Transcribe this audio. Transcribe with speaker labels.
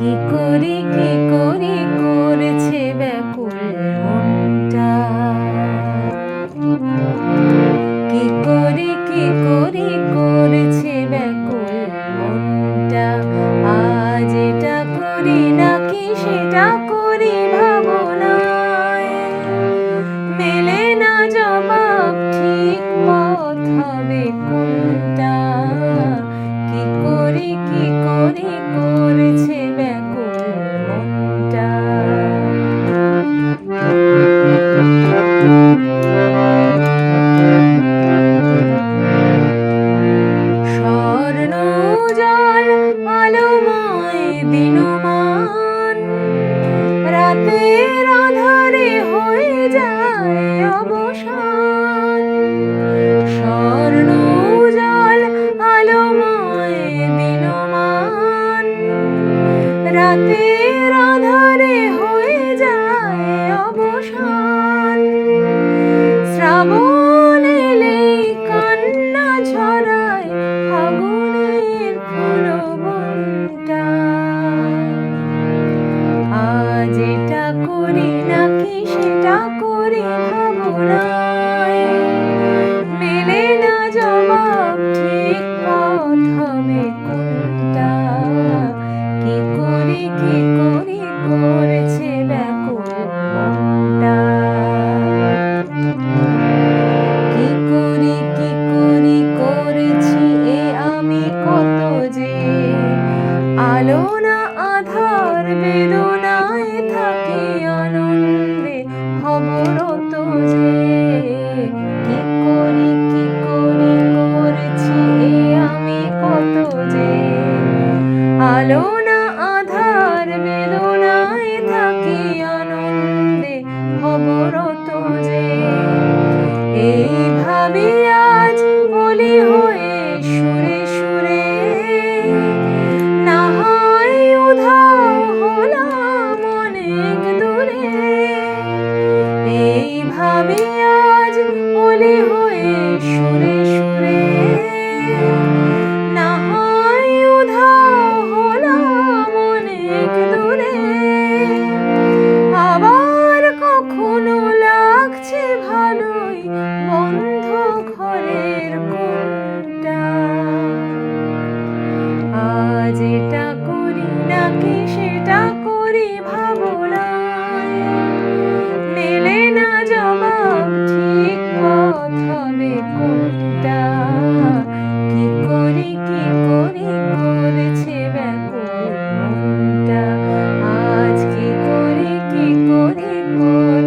Speaker 1: কি করি কি করি করেছে ব্যাকুল মনটা? কি করি কি করি করেছে ব্যাকুল মনটা? আজ এটা করি নাকি সেটা করি ভাবনায়? মেলে না জবাব, ঠিক পথ হবে কোনটা? কি করি কি করি করেছে জল আলোময় দিনমান। রাতের আধারে হয়ে যায় অবসান। স্বর্ণ জল আলোময় দিনমান। রাতের সেটা করি মেলে না জবাব ঠিক পথ হবে কোনটা? কি করি কি করি করেছে কি করি কি করি করেছি এ আমি কত যে? আলো না, আধার বেদনায় থাকি আমি আজ বলি হয়ে সুরে সুরে। না হয় উধাও হলাম অনেক দূরে। এইভাবে অধিক